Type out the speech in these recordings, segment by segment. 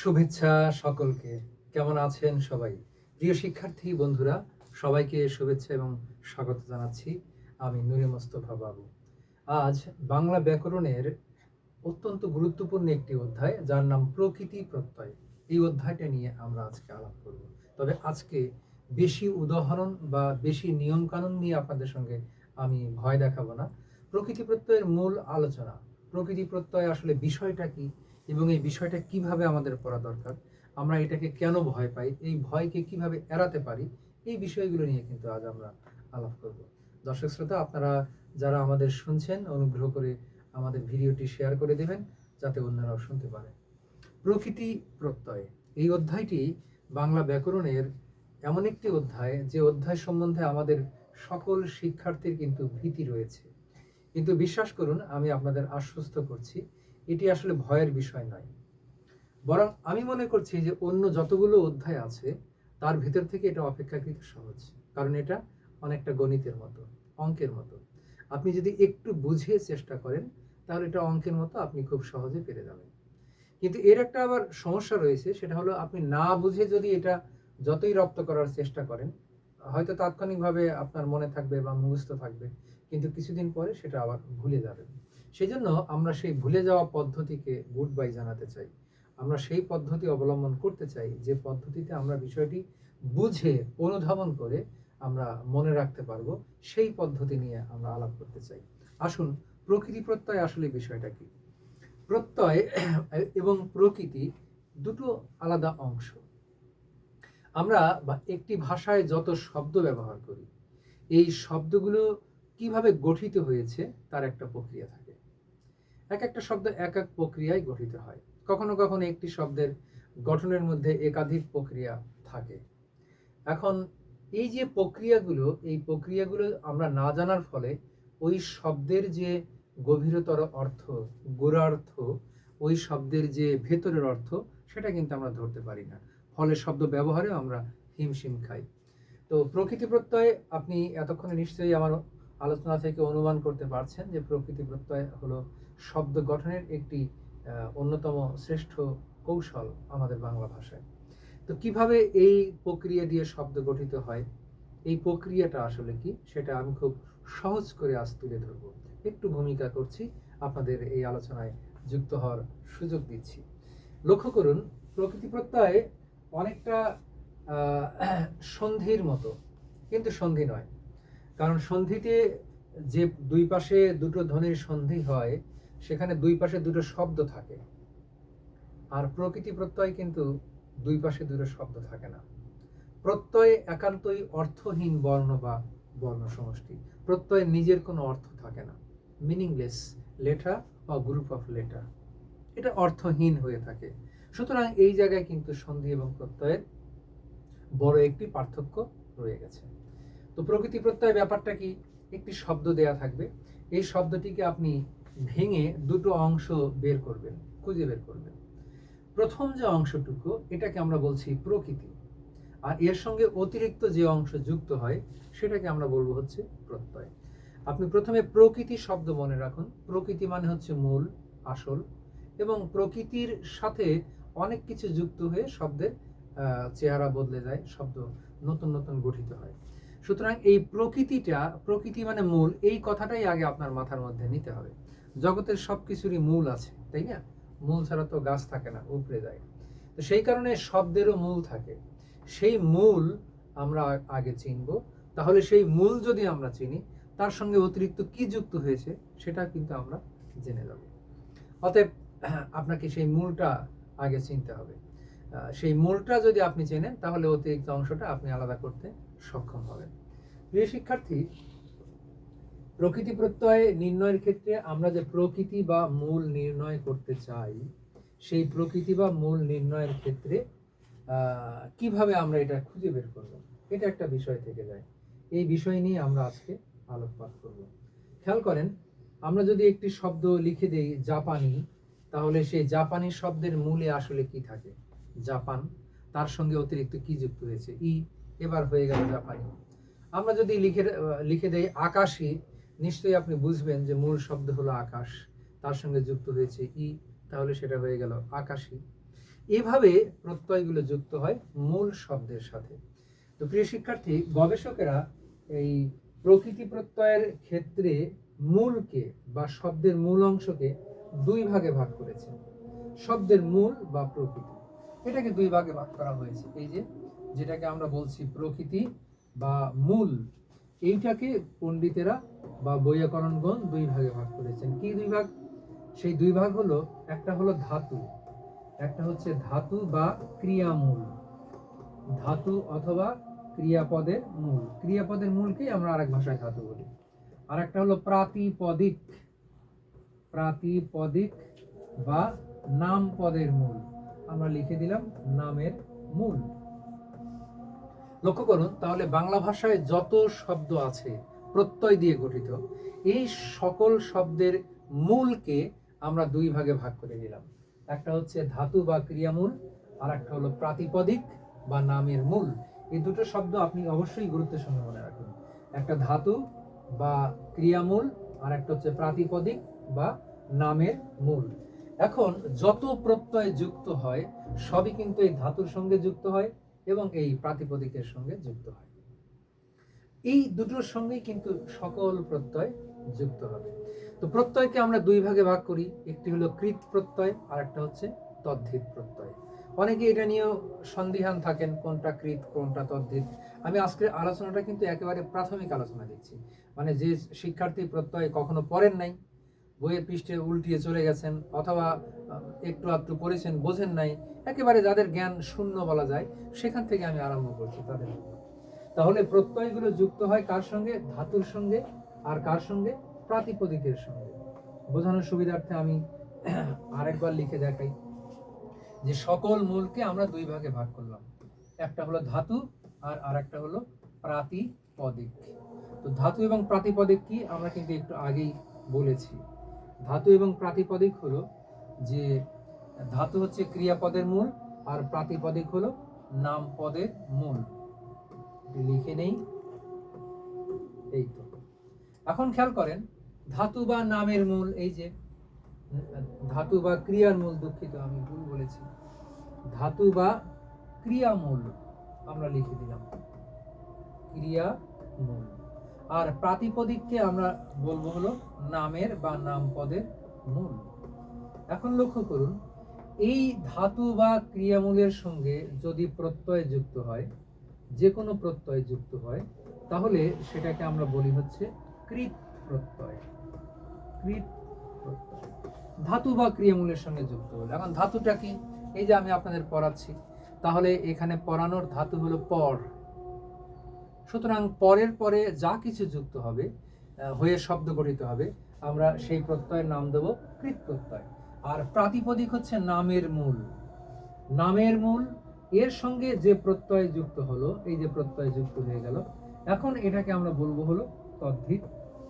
শুভেচ্ছা সকলকে। কেমন আছেন সবাই? প্রিয় শিক্ষার্থী, বন্ধুরা, সবাইকে শুভেচ্ছা এবং স্বাগত জানাচ্ছি আমি নুরে মোস্তফা বাবু। আজ বাংলা ব্যাকরণের অত্যন্ত গুরুত্বপূর্ণ একটি অধ্যায়, যার নাম প্রকৃতি প্রত্যয়। এই অধ্যায়টা নিয়ে আমরা আজকে আলাপ করব। তবে আজকে বেশি উদাহরণ বা বেশি নিয়ম কানুন নিয়ে আপনাদের সঙ্গে আমি ভয় দেখাবো না। প্রকৃতি প্রত্যয়ের মূল আলোচনা। প্রকৃতি প্রত্যয় আসলে বিষয়টা কি? এবং এই বিষয়টা কীভাবে আমাদের পড়া দরকার, আমরা এটাকে কেন ভয় পাই, এই ভয়কে কীভাবে এড়াতে পারি, এই বিষয়গুলো নিয়ে কিন্তু আজ আমরা আলাপ করব। দর্শক শ্রোতা, আপনারা যারা আমাদের শুনছেন, অনুগ্রহ করে আমাদের ভিডিওটি শেয়ার করে দেবেন, যাতে অন্যরাও শুনতে পারে। প্রকৃতি প্রত্যয়, এই অধ্যায়টি বাংলা ব্যাকরণের এমন একটি অধ্যায়, যে অধ্যায় সম্বন্ধে আমাদের সকল শিক্ষার্থীর কিন্তু ভীতি রয়েছে। কিন্তু বিশ্বাস করুন, আমি আপনাদের আশ্বস্ত করছি এটি আসলে ভয়ের বিষয় নয়। বরং আমি মনে করছি যে অন্য যতগুলো অধ্যায় আছে, তার ভেতর থেকে এটা অপেক্ষাকৃত সহজ। কারণ এটা অনেকটা গণিতের মতো, অঙ্কের মতো। আপনি যদি একটু বুঝে চেষ্টা করেন, তাহলে এটা অঙ্কের মতো আপনি খুব সহজে পেরে যাবেন। কিন্তু এর একটা আবার সমস্যা রয়েছে, সেটা হলো আপনি না বুঝে যদি এটা যতই রপ্ত করার চেষ্টা করেন, হয়তো তাৎক্ষণিকভাবে আপনার মনে থাকবে বা মুখস্থ থাকবে, কিন্তু কিছুদিন পরে সেটা আবার ভুলে যাবেন। সেজন্য আমরা সেই ভুলে যাওয়া পদ্ধতিকে গুড বাই জানাতে চাই। আমরা সেই পদ্ধতি অবলম্বন করতে চাই যে পদ্ধতিতে আমরা বিষয়টি বুঝে, অনুধাবন করে আমরা মনে রাখতে পারব, সেই পদ্ধতি নিয়ে আমরা আলাপ করতে চাই। আসুন, প্রকৃতি প্রত্যয় আসলে বিষয়টা কি? প্রত্যয় এবং প্রকৃতি দুটো আলাদা অংশ। আমরা একটি ভাষায় যত শব্দ ব্যবহার করি, এই শব্দগুলো কীভাবে গঠিত হয়েছে তার একটা প্রক্রিয়া থাকে। এক একটা শব্দ এক এক প্রক্রিয়ায় গঠিত হয়। কখনো কখনো একটি শব্দের গঠনের মধ্যে একাধিক প্রক্রিয়া থাকে। এখন এই যে প্রক্রিয়াগুলো, এই প্রক্রিয়াগুলো আমরা না জানার ফলে ওই শব্দের যে গভীরতর অর্থ, গোড়ার্থ, ওই শব্দের যে ভেতরের অর্থ, সেটা কিন্তু আমরা ধরতে পারি না। ফলে শব্দ ব্যবহারেও আমরা হিমশিম খাই। তো প্রকৃতি প্রত্যয় আপনি এতক্ষণে নিশ্চয়ই আমার আলোচনা থেকে অনুমান করতে পারছেন যে প্রকৃতি প্রত্যয় হলো শব্দ গঠনের একটি অন্যতম শ্রেষ্ঠ কৌশল আমাদের বাংলা ভাষায়। তো কীভাবে এই প্রক্রিয়া দিয়ে শব্দ গঠিত হয়? এই প্রক্রিয়াটা আসলে কি? সেটা আমি খুব সহজ করে আজ তুলে ধরবো। একটু ভূমিকা করছি, আপনাদের এই আলোচনায় যুক্ত হওয়ার সুযোগ দিচ্ছি। লক্ষ্য করুন, প্রকৃতি প্রত্যয় অনেকটা সন্ধির মতো। কিন্তু সন্ধি নয়। কারণ সন্ধিতে যে দুই পাশে দুটো ধ্বনির সন্ধি হয়, সেখানে দুই পাশে দুটো শব্দ থাকে। আর প্রকৃতি প্রত্যয় কিন্তু দুই পাশে দুটো শব্দ থাকে না। প্রত্যয় একান্তই অর্থহীন বর্ণ বা বর্ণ সমষ্টি প্রত্যয়ের নিজের কোনো অর্থ থাকে না। মিনিংলেস লেটার বা গ্রুপ অফ লেটার এটা অর্থহীন হয়ে থাকে। সুতরাং এই জায়গায় কিন্তু সন্ধি এবং প্রত্যয়ের বড় একটি পার্থক্য রয়ে গেছে। তো প্রকৃতি প্রত্যয় ব্যাপারটা কি? একটি শব্দ দেয়া থাকবে। এই শব্দটিকে আপনি ভেঙে দুটো অংশ বের করবেন, খুঁজে বের করবেন। প্রথম যে অংশটুকু, এটাকে আমরা বলছি প্রকৃতি। আর এর সঙ্গে অতিরিক্ত যে অংশ যুক্ত হয়, সেটাকে আমরা বলব হচ্ছে প্রত্যয়। আপনি প্রথমে প্রকৃতি শব্দ মনে রাখুন। প্রকৃতি মানে হচ্ছে মূল, আসল এবং প্রকৃতির সাথে অনেক কিছু যুক্ত হয়ে শব্দের চেহারা বদলে যায়, শব্দ নতুন নতুন গঠিত হয়। সুতরাং এই প্রকৃতিটা, প্রকৃতি মানে মূল, এই কথাটাই আগে আপনার মাথার মধ্যে নিতে হবে। জগতের সব কিছুরই মূল আছে, তাই না? মূল ছাড়া তো গাছ থাকে না, উপড়ে যায়। তো সেই কারণে শব্দেরও মূল থাকে। সেই মূল আমরা আগে চিনব। তাহলে সেই মূল যদি আমরা চিনি, তার সঙ্গে অতিরিক্ত কি যুক্ত হয়েছে, সেটা কিন্তু আমরা জেনে যাব। অতএব, আপনাকে সেই মূলটা আগে চিনতে হবে। সেই মূলটা যদি আপনি চেনেন, তাহলে অতিরিক্ত অংশটা আপনি আলাদা করতে সক্ষম হবে। প্রিয় শিক্ষার্থী, প্রকৃতি প্রত্যয় নির্ণয়ের ক্ষেত্রে আমরা যে প্রকৃতি বা মূল নির্ণয় করতে চাই, সেই প্রকৃতি বা মূল নির্ণয়ের ক্ষেত্রে কীভাবে আমরা এটা খুঁজে বের করব? এটা একটা বিষয় থেকে যায়। এই বিষয় নিয়ে আমরা আজকে আলোকপাত করব। খেয়াল করেন, আমরা যদি একটি শব্দ লিখে দেই জাপানি, তাহলে সেই জাপানি শব্দের মূলে আসলে কি থাকে? জাপান, তার সঙ্গে অতিরিক্ত কি যুক্ত হয়েছে? ই এবার হয়ে গেল জাপানি আমরা যদি লিখে লিখে দেই আকাশী নিশ্চয়ই আপনি বুঝবেন যে মূল শব্দ হলো আকাশ। তার সঙ্গে যুক্ত হয়েছে ই, তাহলে সেটা হয়ে গেল আকাশী এভাবে প্রত্যয়গুলো যুক্ত হয় মূল শব্দের সাথে। তো প্রিয় শিক্ষার্থী, গবেষকেরা এই প্রকৃতি প্রত্যয়ের ক্ষেত্রে মূলকে বা শব্দের মূল অংশকে দুই ভাগে ভাগ করেছে। শব্দের মূল বা প্রকৃতি। এটাকে দুই ভাগে ভাগ করা হয়েছে। এই যে যেটাকে আমরা বলছি প্রকৃতি বা মূল, এইটাকে পণ্ডিতেরা বা বৈয়াকরণগণ দুই ভাগে ভাগ করেছেন। কি দুই ভাগ? সেই দুই ভাগ হলো, একটা হলো ধাতু, একটা হচ্ছে ধাতু বা ক্রিয়ামূল। ধাতু অথবা ক্রিয়াপদের মূল। ক্রিয়াপদের মূলকেই আমরা আরেক ভাষায় ধাতু বলি। আর একটা হলো প্রাতিপদিক। প্রাতিপদিক বা নাম পদের মূল। আমরা লিখে দিলাম নামের মূল। লক্ষ্য করুন, তাহলে বাংলা ভাষায় যত শব্দ আছে প্রত্যয় দিয়ে গঠিত, এই সকল শব্দের মূলকে আমরা দুই ভাগে ভাগ করে দিলাম একটা হচ্ছে ধাতু বা ক্রিয়ামূল আর একটা হলো প্রাতিপদিক বা নামের মূল। এই দুটো শব্দ আপনি অবশ্যই গুরুত্বের সঙ্গে মনে রাখুন। একটা ধাতু বা ক্রিয়ামূল আর একটা হচ্ছে প্রাতিপদিক বা নামের মূল। এখন যত প্রত্যয় যুক্ত হয়, সবই কিন্তু এই ধাতুর সঙ্গে যুক্ত হয়। এবং এই প্রাতিপদিকের সঙ্গে যুক্ত হয়। এই দুটোর সঙ্গেই কিন্তু সকল প্রত্যয় যুক্ত হবে। তো প্রত্যয়কে আমরা দুই ভাগে ভাগ করি, একটি হলো কৃত প্রত্যয় আর একটা হচ্ছে তদ্ধিত প্রত্যয়। অনেকে এটা নিয়েও সন্দিহান থাকেন, কোনটা কৃত, কোনটা তদ্ধিত। আমি আজকের আলোচনাটা কিন্তু একেবারে প্রাথমিক আলোচনা দিচ্ছি। মানে যে শিক্ষার্থী প্রত্যয় কখনো পড়েন নাই বইয়ের পৃষ্ঠে উল্টিয়ে চলে গেছেন অথবা একটু আধটু পড়েছেন, বোঝেন নাই, একেবারে যাদের জ্ঞান শূন্য বলা যায়, সেখান থেকে আমি আরম্ভ করছি তাদের তাহলে প্রত্যয়গুলো যুক্ত হয় কার সঙ্গে? ধাতুর সঙ্গে, আর কার সঙ্গে? প্রাতিপদিকের সঙ্গে। বোঝানোর সুবিধার্থে আমি আরেকবার লিখে দেখাই যে সকল মূলকে আমরা দুই ভাগে ভাগ করলাম। একটা হলো ধাতু, আর আরেকটা হলো প্রাতিপদিক। তো ধাতু এবং প্রাতিপদিক কি? আমরা কিন্তু একটু আগেই বলেছি। ধাতু এবং প্রাতিপদিক হলো যে ধাতু হচ্ছে ক্রিয়াপদের মূল আর প্রাতিপদিক হলো নাম পদের মূল লিখে নেই। এই তো। এখন খেয়াল করেন, ধাতু বা নামের মূল, এই যে ধাতু বা ক্রিয়ার মূল দুঃখিত, আমি ভুল বলেছি। ধাতু বা ক্রিয়া মূল আমরা লিখে দিলাম। ক্রিয়া মূল আর প্রাতিপদিককে আমরা বলব হলো নামের বা নাম পদের মূল। এখন লক্ষ্য করুন, এই ধাতু বা ক্রিয়ামূলের সঙ্গে যদি প্রত্যয় যুক্ত হয়, যে কোনো প্রত্যয় যুক্ত হয়, তাহলে সেটাকে আমরা বলি হচ্ছে কৃত প্রত্যয়। কৃত প্রত্যয়। ধাতু বা ক্রিয়ামূলের সঙ্গে যুক্ত হলো। এখন ধাতুটা কি? এই যে আমি আপনাদের পড়াচ্ছি। তাহলে এখানে পড়ানোর ধাতু হলো পর। সুতরাং পরের পরে যা কিছু যুক্ত হবে হয়ে শব্দ গঠিত হবে, আমরা সেই প্রত্যয়ের নাম দেব কৃত প্রত্যয় আর প্রাতিপদিক হচ্ছে নামের মূল। নামের মূল, এর সঙ্গে যে প্রত্যয় যুক্ত হলো, এই যে প্রত্যয় যুক্ত হয়ে গেল, এখন এটাকে আমরা বলব হলো তদ্ধিত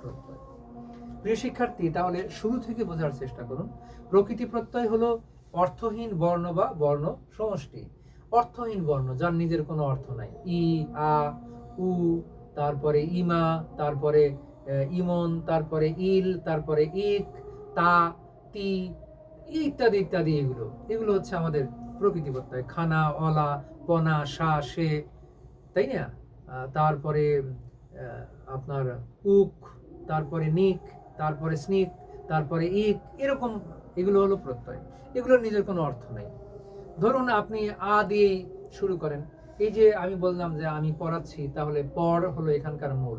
প্রত্যয়। প্রিয় শিক্ষার্থী, তাহলে শুরু থেকে বোঝার চেষ্টা করুন। প্রকৃতি প্রত্যয় হলো অর্থহীন বর্ণ বা বর্ণ সমষ্টি। অর্থহীন বর্ণ, যার নিজের কোনো অর্থ নাই। ই, আ উ, তারপরে ইমা, তারপরে ইমন, তারপরে ইল, তারপরে ইক, তা, তি, ইত্যাদি ইত্যাদি এগুলো। এগুলো হচ্ছে আমাদের প্রকৃতি প্রত্যয় খানা, অলা, পনা, সা, সে, তাই না? তারপরে আপনার উক, তারপরে নিক, তারপরে স্নিক, তারপরে ইক, এরকম এগুলো হলো প্রত্যয়। এগুলোর নিজের কোনো অর্থ নেই। ধরুন আপনি আ দিয়েই শুরু করেন। এই যে আমি বললাম যে আমি পড়াচ্ছি, তাহলে পর হলো এখানকার মূল।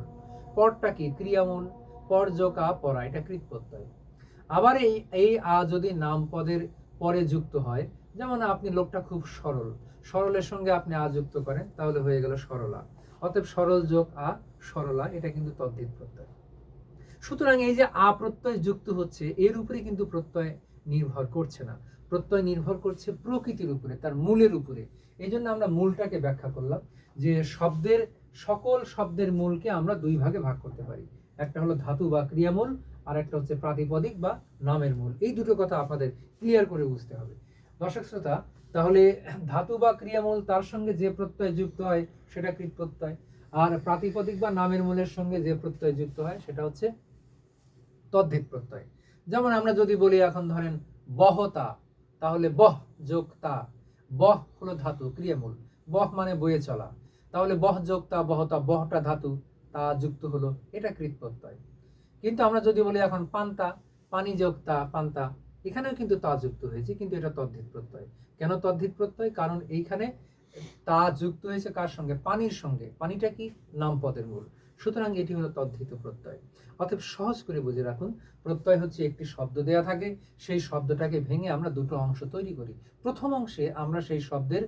পরটা কি? ক্রিয়ামূল, পর আ পড়া এটা কৃত প্রত্যয় আবার এই এই আ যদি নাম পদের পরে যুক্ত হয়, যেমন আপনি লোকটা খুব সরল, সরলের সঙ্গে আপনি আ যুক্ত করেন, তাহলে হয়ে গেল সরলা। অতএব সরল যোগ আ, সরলা, এটা কিন্তু তদ্ধিত প্রত্যয়। সুতরাং এই যে আ প্রত্যয় যুক্ত হচ্ছে, এর উপরে কিন্তু প্রত্যয় নির্ভর করছে না। প্রত্যয় নির্ভর করছে প্রকৃতির উপরে, তার মূলের উপরে। এই জন্য আমরা মূলটাকে ব্যাখ্যা করলাম, যে শব্দের, সকল শব্দের মূলকে আমরা দুই ভাগে ভাগ করতে পারি। একটা হলো ধাতু বা ক্রিয়ামূল, আর একটা হচ্ছে প্রাতিপদিক বা নামের মূল। এই দুটো কথা আপনাদের ক্লিয়ার করে বুঝতে হবে। দর্শক শ্রোতা, তাহলে ধাতু বা ক্রিয়ামূল তার সঙ্গে যে প্রত্যয় যুক্ত হয়, সেটা কৃত প্রত্যয়। আর প্রাতিপদিক বা নামের মূলের সঙ্গে যে প্রত্যয় যুক্ত হয়, সেটা হচ্ছে তদ্ধিত প্রত্যয়। যেমন আমরা যদি বলি এখন ধরেন বহতা তাহলে বহ, যোগ, তা। বহ হলো ধাতু, ক্রিয়ামূল। বহ মানে বয়ে চলা। তাহলে বহ, যোগ, তা বহতা বহটা ধাতু, তা যুক্ত হলো। এটা কৃত প্রত্যয় কিন্তু আমরা যদি বলি এখন পান্তা, পানি যোগ, তা, পান্তা, এখানেও কিন্তু তা যুক্ত হয়েছে, কিন্তু এটা তদ্ধিত প্রত্যয় কেন তদ্ধিত প্রত্যয় কারণ এইখানে তা যুক্ত হয়েছে কার সঙ্গে? পানির সঙ্গে। পানিটা কি? নাম পদের মূল। সুতরাং এটি হলো তদ্ধিত প্রত্যয়। অতএব সহজ করে বুঝে রাখুন, প্রত্যয় হচ্ছে একটি শব্দ দেয়া থাকে, সেই শব্দটাকে ভেঙে আমরা দুটো অংশ তৈরি করি। প্রথম অংশে আমরা সেই শব্দের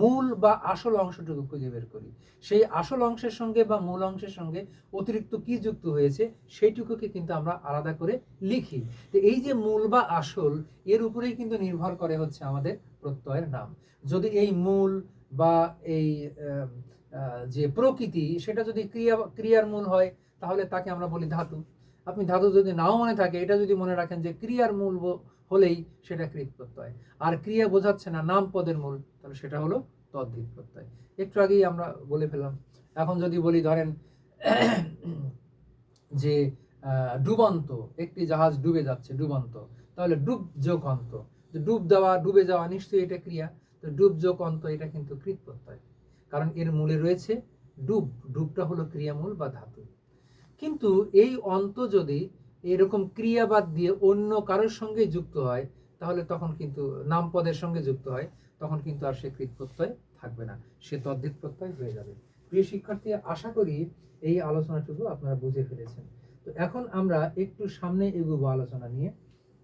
মূল বা আসল অংশটুকু খুঁজে বের করি। সেই আসল অংশের সঙ্গে বা মূল অংশের সঙ্গে অতিরিক্ত কি যুক্ত হয়েছে, সেইটুকুকে কিন্তু আমরা আলাদা করে লিখি। তো এই যে মূল বা আসল, এর উপরেই কিন্তু নির্ভর করে হচ্ছে আমাদের প্রত্যয়ের নাম। যদি এই মূল বা এই যে প্রকৃতি, সেটা যদি ক্রিয়া, ক্রিয়ার মূল হয়, তাহলে তাকে আমরা বলি ধাতু। আপনি ধাতু যদি নাও মনে থাকে, এটা যদি মনে রাখেন যে ক্রিয়ার মূল হলেই সেটা কৃত প্রত্যয় আর ক্রিয়া বোঝাচ্ছে না নাম পদের মূল, তাহলে সেটা হলো তদ্ধিত প্রত্যয় একটু আগেই আমরা বলে ফেললাম। এখন যদি বলি ধরেন যে ডুবন্ত, একটি জাহাজ ডুবে যাচ্ছে, ডুবন্ত। তাহলে ডুব যোগ অন্ত ডুব দেওয়া, ডুবে যাওয়া নিশ্চয়ই এটা ক্রিয়া। তো ডুব যোগ অন্ত এটা কিন্তু কৃত প্রত্যয় কারণ এর মূলে রয়েছে ডুব, ডুবটা হলো ক্রিয়ামূল বা ধাতু। কিন্তু এই অন্ত যদি এরকম ক্রিয়াবাদ দিয়ে অন্য কারোর সঙ্গে যুক্ত হয়, তাহলে তখন কিন্তু নাম পদের সঙ্গে যুক্ত হয়, তখন কিন্তু আর সে কৃত প্রত্যয় থাকবে না, সে তদ্ধিত প্রত্যয় হয়ে যাবে। প্রিয় শিক্ষার্থী, আশা করি এই আলোচনাটুকু আপনারা বুঝে ফেলেছেন। তো এখন আমরা একটু সামনে এগোবো আলোচনা নিয়ে।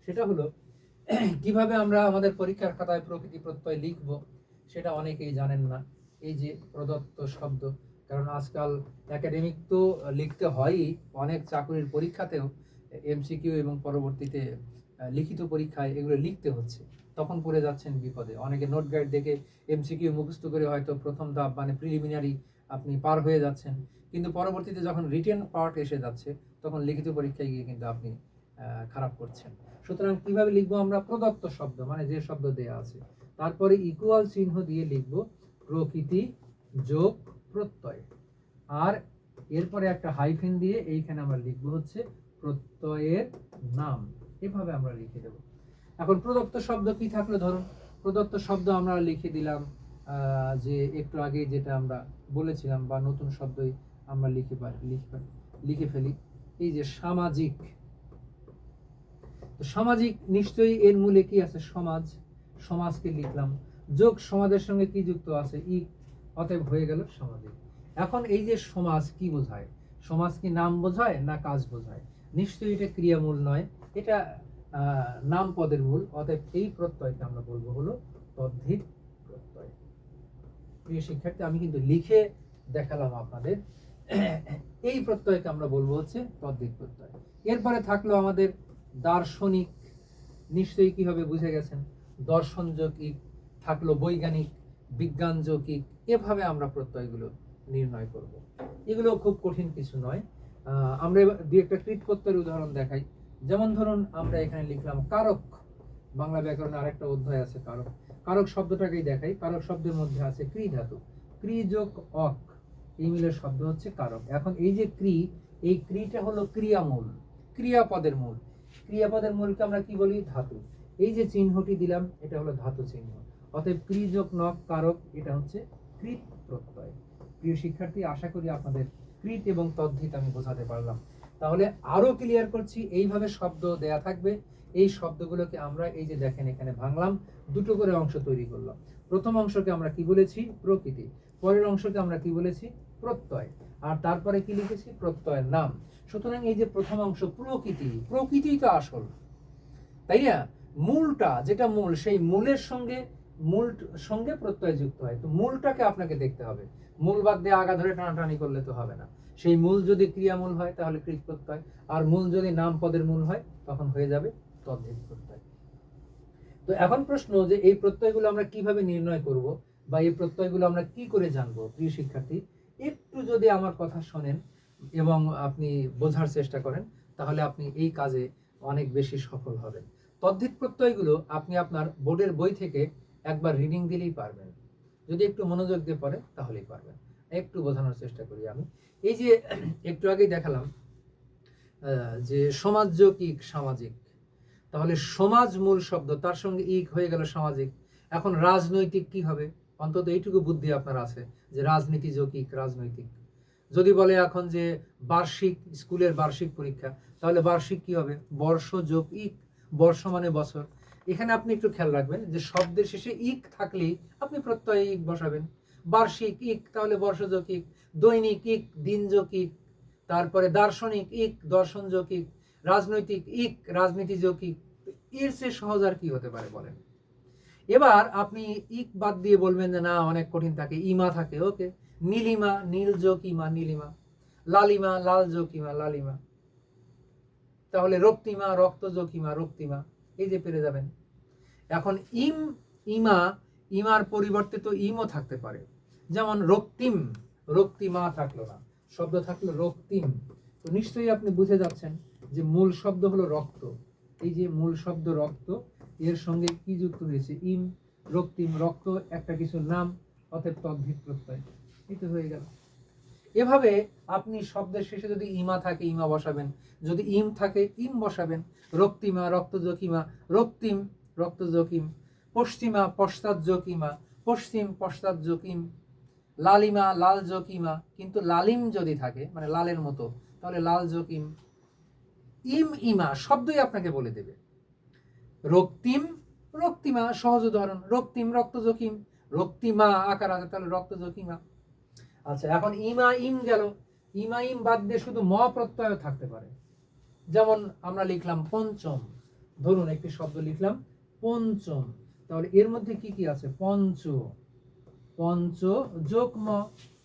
সেটা হলো, কীভাবে আমরা আমাদের পরীক্ষার খাতায় প্রকৃতি প্রত্যয় লিখব, সেটা অনেকেই জানেন না। এই যে প্রদত্ত শব্দ। কারণ আজকাল একাডেমিক তো লিখতে হয়ই, অনেক চাকরির পরীক্ষাতেও এমসিকিউ এবং পরবর্তীতে লিখিত পরীক্ষায় এগুলো লিখতে হচ্ছে। তখন পড়ে যাচ্ছেন বিপদে। অনেকে নোট গাইড দেখে এমসিকিউ মুখস্থ করে হয়তো প্রথম ধাপ মানে প্রিলিমিনারি আপনি পার হয়ে যাচ্ছেন। কিন্তু পরবর্তীতে যখন রিটেন পার্ট এসে যাচ্ছে, তখন লিখিত পরীক্ষায় গিয়ে কিন্তু আপনি খারাপ করছেন। সুতরাং কীভাবে লিখব আমরা প্রদত্ত শব্দ মানে যে শব্দ দেয়া আছে, তারপরে ইকুয়াল চিহ্ন দিয়ে লিখব। প্রকৃতি যোগ প্রত্যয়। আর এরপরে একটা হাইফেন দিয়ে এইখানে আমরা লিখব হচ্ছে প্রত্যয়ের নাম। এভাবে আমরা লিখে দেব। এখন প্রদত্ত শব্দ কি থাকল ধরুন প্রদত্ত শব্দ আমরা লিখে দিলাম যে একটু আগে যেটা আমরা বলেছিলাম বা নতুন শব্দই আমরা লিখে লিখে লিখে ফেলি, এই যে সামাজিক। সামাজিক নিশ্চয়ই এর মূলে কি আছে? সমাজ। সমাজকে লিখলাম। যোগ সমাজের সঙ্গে কি যুক্ত আছে? ই, অতএব হয়ে গেল সামাজিক এখন এই যে সমাজ কি বোঝায়? সমাজ কি নাম বোঝায় না কাজ বোঝায়? নিশ্চয়ই এটা ক্রিয়ামূল নয়। এটা নাম পদের মূল। অতএব এই প্রত্যয়কে আমরা বলব হলো তদ্ধিত প্রত্যয়। প্রিয় শিক্ষার্থী, আমি কিন্তু লিখে দেখালাম আপনাদের। এই প্রত্যয়কে আমরা বলব হচ্ছে তদ্ধিত প্রত্যয়। এরপরে থাকল আমাদের দার্শনিক। নিশ্চয়ই কি হবে বুঝে গেছেন? দর্শন যৌকিক থাকল বৈজ্ঞানিক, বিজ্ঞান যৌকিক এভাবে আমরা প্রত্যয়গুলো নির্ণয় করব। এগুলো খুব কঠিন কিছু নয়। আমরা দু একটা কৃত প্রত্যয়ের উদাহরণ দেখাই। যেমন ধরুন, আমরা এখানে লিখলাম কারক। বাংলা ব্যাকরণে আরেকটা অধ্যায় আছে কারক। কারক শব্দটাকেই দেখাই। কারক শব্দের মধ্যে আছে ক্রি ধাতু। ক্রি যোগ অক। এই মিলের শব্দ হচ্ছে কারক। এখন এই যে ক্রি এই ক্রিটা হলো ক্রিয়ামূল। ক্রিয়াপদের মূল। ক্রিয়াপদের মূলকে আমরা কি বলি? ধাতু। এই যে চিহ্নটি দিলাম, এটা হলো ধাতু চিহ্ন। অতএব ক্রি যোগ নক কারক, এটা হচ্ছে কৃত প্রত্যয়। প্রিয় শিক্ষার্থী, আশা করি আপনাদের কৃত এবং তদ্ধিত আমি বোঝাতে পারলাম। তাহলে আরও ক্লিয়ার করছি, এইভাবে শব্দ দেয়া থাকবে। এই শব্দগুলোকে আমরা এই যে দেখেন এখানে ভাঙলাম, দুটো করে অংশ তৈরি করলাম। প্রথম অংশকে আমরা কি বলেছি? প্রকৃতি। পরের অংশকে আমরা কি বলেছি? প্রত্যয়। আর তারপরে কি লিখেছি? প্রত্যয়ের নাম। সুতরাং এই যে প্রথম অংশ, প্রকৃতি প্রকৃতি তো আসল। তাই না? মূলটা, যেটা মূল, সেই মূলের সঙ্গে মূল সঙ্গে প্রত্যয় যুক্ত হয়। তো মূলটাকে আপনাকে দেখতে হবে। মূল বাদ দিয়ে আগা ধরে টানাটানি করলে তো হবে না। সেই মূল যদি ক্রিয়ামূল হয়, তাহলে কৃত প্রত্যয়। আর মূল যদি নাম পদের মূল হয়, তখন হয়ে যাবে তদ্ধিত প্রত্যয়। তো এখন প্রশ্ন যে এই প্রত্যয়গুলো আমরা কীভাবে নির্ণয় করব বা এই প্রত্যয়গুলো আমরা কি করে জানব, প্রিয় শিক্ষার্থী? একটু যদি আমার কথা শোনেন এবং আপনি বোঝার চেষ্টা করেন, তাহলে আপনি এই কাজে অনেক বেশি সফল হবেন। তদ্ধিত প্রত্যয়গুলো আপনি আপনার বোর্ডের বই থেকে একবার রিডিং দিলেই পারবেন। যদি একটু মনোযোগ দিয়ে পড়েন, তাহলেই পারবেন। একটু বোঝানোর চেষ্টা করি আমি। এই যে, একটু আগেই দেখালাম যে সমাজ যৌকিক সামাজিক। তাহলে সমাজ মূল শব্দ, তার সঙ্গে ইক হয়ে গেল সামাজিক। এখন রাজনৈতিক কি হবে? অন্তত এইটুকু বুদ্ধি আপনার আছে, যে রাজনীতি যৌকিক রাজনৈতিক। যদি বলে এখন যে বার্ষিক, স্কুলের বার্ষিক পরীক্ষা, তাহলে বার্ষিক কি হবে? বর্ষ যোগ ইক বর্ষ মানে বছর। এখানে আপনি একটু খেয়াল রাখবেন যে শব্দের শেষে ইক থাকলেই আপনি প্রত্যয় ইক বসাবেন। বার্ষিক ইক, তাহলে বর্ষ যোগ ইক, দৈনিক ইক দিন যোগ ইক, তারপরে দার্শনিক ইক দর্শন যোগ ইক, রাজনৈতিক ইক রাজনীতি যোগ ইক, এর চেয়ে সহজ আর কি হতে পারে বলেন? এবার আপনি ইক বাদ দিয়ে বলবেন যে না, অনেক কঠিন থাকে। ইমা থাকে, ওকে। নীলিমা নীল যোগ ইমা, নীলিমা। লালিমা লাল যোগ লালিমা। তাহলে রক্তিমা রক্ত যোগ ইমা, রক্তিমা। এই যে পেরে যাবেন। এখন ইম, ইমা, ইমার পরিবর্তে তো ইমও থাকতে পারে। যেমন রক্তিম, রক্তিমা থাকল না। শব্দ থাকল রক্তিম। তো নিশ্চয়ই আপনি বুঝে যাচ্ছেন যে মূল শব্দ হলো রক্ত। এই যে মূল শব্দ রক্ত, এর সঙ্গে কি যুক্ত হয়েছে? ইম, রক্তিম, রক্ত, একটা কিছু নাম, অতএব তদ্ধিত প্রত্যয় তো হয়ে গেল। এভাবে আপনি শব্দের শেষে যদি ইমা থাকে, ইমা বসাবেন। যদি ইম থাকে, ইম বসাবেন। রক্তিমা রক্ত জকিমা রক্তিম রক্ত জকিম পশ্চিমা পশ্চাৎ জকিমা পশ্চিম পশ্চাৎ জকিম লালিমা লাল জকিমা কিন্তু লালিম যদি থাকে মানে লালের মতো, তাহলে লাল জকিম ইম, ইমা শব্দই আপনাকে বলে দেবে। রক্তিম, রক্তিমা সহজ উদাহরণ। রক্তিম রক্ত জকিম রক্তিমা আকার আছে, তাহলে রক্ত জকিমা আচ্ছা এখন ইমা ইম গেল। ইমা ইম বাদ দিয়ে শুধু ম প্রত্যয় থাকতে পারে। যেমন আমরা লিখলাম পঞ্চম। ধরুন একটি শব্দ লিখলাম পঞ্চম। তাহলে এর মধ্যে কি কি আছে? পঞ্চ। পঞ্চ যোগ ম।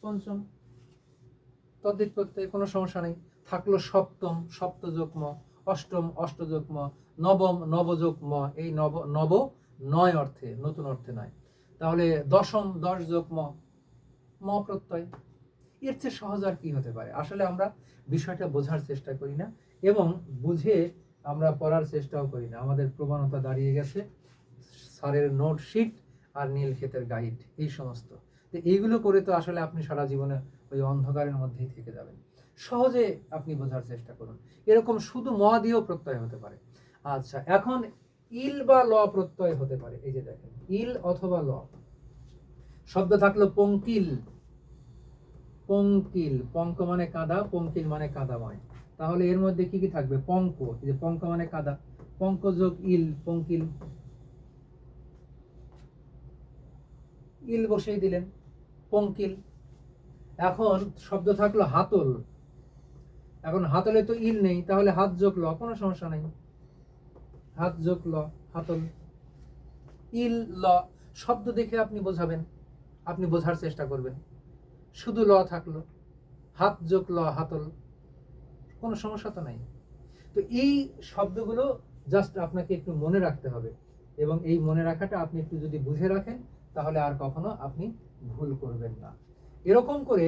পঞ্চম। তদ্দিত প্রত্যয় কোনো সমস্যা নেই। থাকল সপ্তম, সপ্ত যোগ ম। অষ্টম অষ্টযোগ ম। নবম নবযোগ ম। এই নব নব নয় অর্থে, নতুন অর্থে নয়। তাহলে দশম, দশ যোগ ম প্রত্যয় এর চেয়ে সহজ আর কি হতে পারে? আসলে আমরা বিষয়টা বোঝার চেষ্টা করি না এবং বুঝে আমরা পড়ার চেষ্টাও করি না। আমাদের প্রবণতা দাঁড়িয়ে গেছে। স্যারের নোট শিট আর নীল ক্ষেতের গাইড, এই সমস্ত। তো এইগুলো করে তো আসলে আপনি সারা জীবনে ওই অন্ধকারের মধ্যেই থেকে যাবেন। সহজে আপনি বোঝার চেষ্টা করুন। এরকম শুধু ম দিয়েও প্রত্যয় হতে পারে। আচ্ছা এখন ইল বা ল প্রত্যয় হতে পারে। এই যে দেখেন, ইল অথবা ল। শব্দ থাকল পঙ্কিল। পঙ্কিল, পঙ্ক মানে কাদা, পঙ্কিল মানে কাদাময়। তাহলে এর মধ্যে কি কি থাকবে? পঙ্ক যে পঙ্ক মানে কাদা। পঙ্ক যোগ ইল, পঙ্কিল। ইল বসেই দিলেন, পঙ্কিল। এখন শব্দ থাকল হাতল। এখন হাতলে তো ইল নেই, তাহলে হাত যোগ ল, কোনো সমস্যা নেই। হাত যোগ ল, হাতল। ইল, ল, শব্দ দেখে আপনি বোঝাবেন। আপনি বোঝার চেষ্টা করবেন। শুধু ল থাকল, হাত যোগ ল হাতল কোনো সমস্যা তো নাই। তো এই শব্দগুলো জাস্ট আপনাকে একটু মনে রাখতে হবে এবং এই মনে রাখাটা আপনি একটু যদি বুঝে রাখেন, তাহলে আর কখনো আপনি ভুল করবেন না। এরকম করে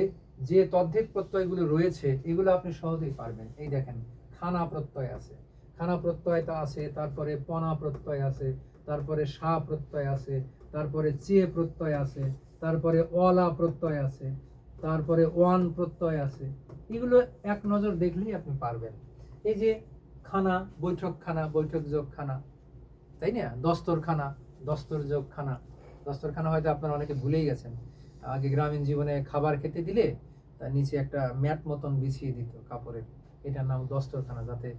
যে তদ্ধেক প্রত্যয়গুলো রয়েছে, এগুলো আপনি সহজেই পারবেন। এই দেখেন, খানা প্রত্যয় আছে। খানা প্রত্যয়টা আছে, তারপরে পনা প্রত্যয় আছে, তারপরে সা প্রত্যয় আছে, তারপরে চেয়ে প্রত্যয় আছে তারপরে অলা প্রত্যয় আছে, তারপরে ওয়ান প্রত্যয় আছে। এগুলো এক নজর দেখলেই আপনি পারবেন। এই যে খানা বৈঠক খানা বৈঠক যোগ খানা তাই না? দস্তরখানা দস্তর যোগ খানা দস্তরখানা হয়তো আপনারা অনেকে ভুলেই গেছেন। আগে গ্রামীণ জীবনে খাবার খেতে দিলে তার নিচে একটা ম্যাট মতন বিছিয়ে দিত কাপড়ের। এটার নাম দস্তরখানা, যাতে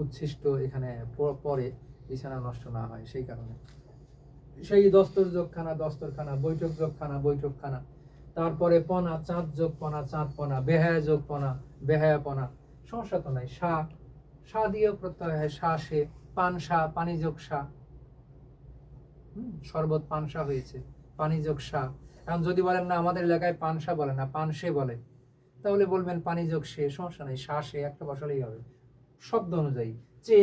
উচ্ছিষ্ট এখানে পরে বিছানা নষ্ট না হয়, সেই কারণে। সেই দস্তর যোগখানা, দস্তরখানা, বৈঠক যোগখানা, বৈঠকখানা। তারপরে পনা, চাঁদ যোগ পনা চাঁদ পনা বেহায়া যোগ পনা বেহায়া পনা। সমস্যা তো নাই, সা সা দিয়েও প্রত্যয় হয়, সা সে, পান সা, পানি যোগ সা। শরবত পানসা হয়েছে, পানি যোগ সা। এখন যদি বলেন, না, আমাদের এলাকায় পানসা বলে না পানসে বলে, তাহলে বলবেন পানি যোগ সে, সমস্যা নেই, সা সে, একটা বসালেই হবে। শব্দ অনুযায়ী, চে,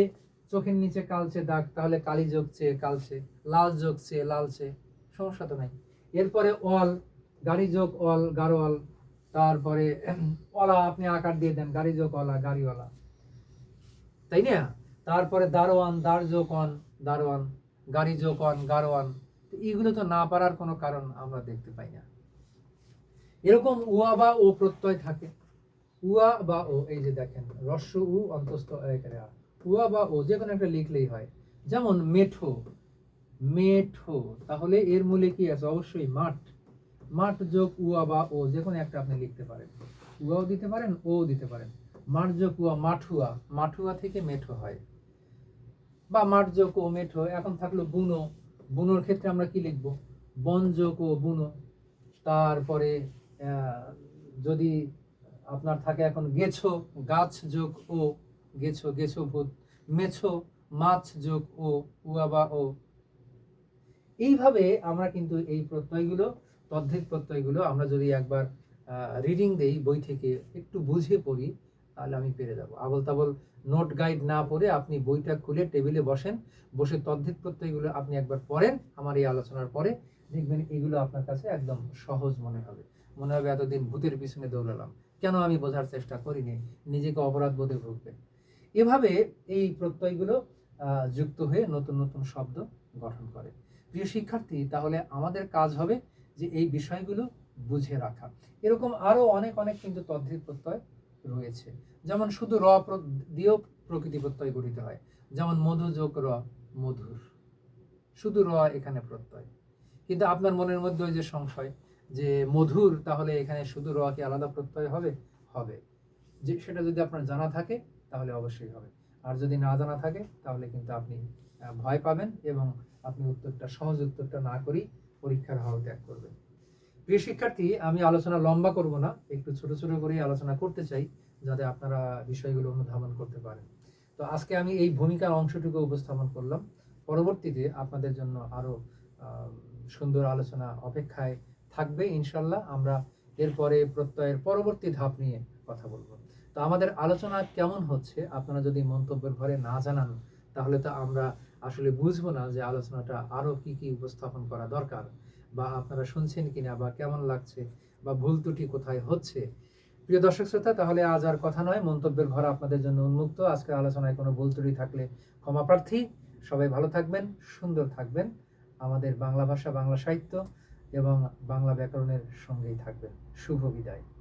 চোখের নিচে কালচে দাগ, তাহলে কালি যোগ চেয়ে কালচে। লাল যোগ লালচে সমস্যা তো নাই। এরপরে অল, গাড়ি যোগ অল গাড়োয়াল তারপরে অলা আপনি আকার দিয়ে দেন, গাড়ি যোগ অলা গাড়িওয়ালা তাই না? তারপরে দারোয়ান, দার যোগ অন, দারোয়ান, গাড়ি যোগ অন গারোয়ান তো এইগুলো তো না পারার কোনো কারণ আমরা দেখতে পাই না। এরকম উয়া বা ও প্রত্যয় থাকে। উয়া বা ও, এই যে দেখেন, রস্য উ অন্তস্থ উয়া বা ও যে কোনো একটা লিখলেই হয়। যেমন মেঠো মেঠো। তাহলে এর মূলে কি আছে? অবশ্যই মাঠ। মাঠ যোগ উয়া বা ও, যে কোনো একটা আপনি লিখতে পারেন। উয়াও দিতে পারেন ও দিতে পারেন। মাঠ যোগ উয়া, মাঠুয়া। মাঠুয়া থেকে মেঠো হয়। বা মাঠ যোগ ও, মেঠো। এখন থাকল বুনো। বুনোর ক্ষেত্রে আমরা কি লিখব? বন যোগ ও, বুনো। তারপরে যদি আপনার থাকে এখন গেছো, গাছ যোগ ও, গেছো গেছো ভূত। মেছো, মাছ যোগ ও, উয়া বা ও। এইভাবে আমরা কিন্তু এই প্রত্যয়গুলো তদ্ধিত প্রত্যয়গুলো আমরা যদি একবার রিডিং দেই, বই থেকে একটু বুঝে পড়ি, তাহলে আমি পেরে যাব। আবল তাবল নোট গাইড না পড়ে আপনি বইটা খুলে টেবিলে বসেন, বসে তদ্ধিত প্রত্যয়গুলো আপনি একবার পড়েন, আমার এই আলোচনার পরে দেখবেন এগুলো আপনার কাছে একদম সহজ মনে হবে। মনে হবে এতদিন ভূতের পিছনে দৌড়ালাম। কেন আমি বোঝার চেষ্টা করিনি? নিজেকে অপরাধ বোধে ভুগবে। এভাবে এই প্রত্যয়গুলো যুক্ত হয়ে নতুন নতুন শব্দ গঠন করে। প্রিয় শিক্ষার্থী, তাহলে আমাদের কাজ হবে যে এই বিষয়গুলো বুঝে রাখা। এরকম আরও অনেক অনেক কিন্তু তদ্ধিত প্রত্যয় রয়েছে। যেমন শুধু র দিয়েও প্রকৃতি প্রত্যয় গঠিত হয়। যেমন মধু যোগ, র মধুর। শুধু র এখানে প্রত্যয়। কিন্তু আপনার মনের মধ্যে ওই যে সংশয় যে মধুর, তাহলে এখানে শুধু র কি আলাদা প্রত্যয় হবে? হবে। যে সেটা যদি আপনার জানা থাকে, তাহলে অবশ্যই হবে। আর যদি না জানা থাকে, তাহলে কিন্তু আপনি ভয় পাবেন এবং আপনি উত্তরটা, সহজ উত্তরটা না করেই পরীক্ষার হল ত্যাগ করবেন। প্রিয় শিক্ষার্থী, আমি আলোচনা লম্বা করব না, একটু ছোট ছোট করেই আলোচনা করতে চাই, যাতে আপনারা বিষয়গুলো অনুধাবন করতে পারেন। তো আজকে আমি এই ভূমিকার অংশটুকু উপস্থাপন করলাম। পরবর্তীতে আপনাদের জন্য আরও সুন্দর আলোচনা অপেক্ষায় থাকবে, ইনশাল্লাহ। আমরা এরপরে প্রত্যয়ের পরবর্তী ধাপ নিয়ে কথা বলব। তো আমাদের আলোচনা কেমন হচ্ছে? আপনারা যদি মন্তব্যের ঘরে না জানান, তাহলে তো আমরা আসলে বুঝব না যে আলোচনাটা আরও কি কি উপস্থাপন করা দরকার বা আপনারা শুনছেন কিনা বা কেমন লাগছে বা ভুল ত্রুটি কোথায় হচ্ছে। প্রিয় দর্শক শ্রোতা, তাহলে আজ আর কথা নয়, মন্তব্যের ঘর আপনাদের জন্য উন্মুক্ত। আজকের আলোচনায় কোনো ভুল ত্রুটি থাকলে ক্ষমা প্রার্থী। সবাই ভালো থাকবেন, সুন্দর থাকবেন। আমাদের বাংলা ভাষা, বাংলা সাহিত্য এবং বাংলা ব্যাকরণের সঙ্গেই থাকবেন। শুভ বিদায়।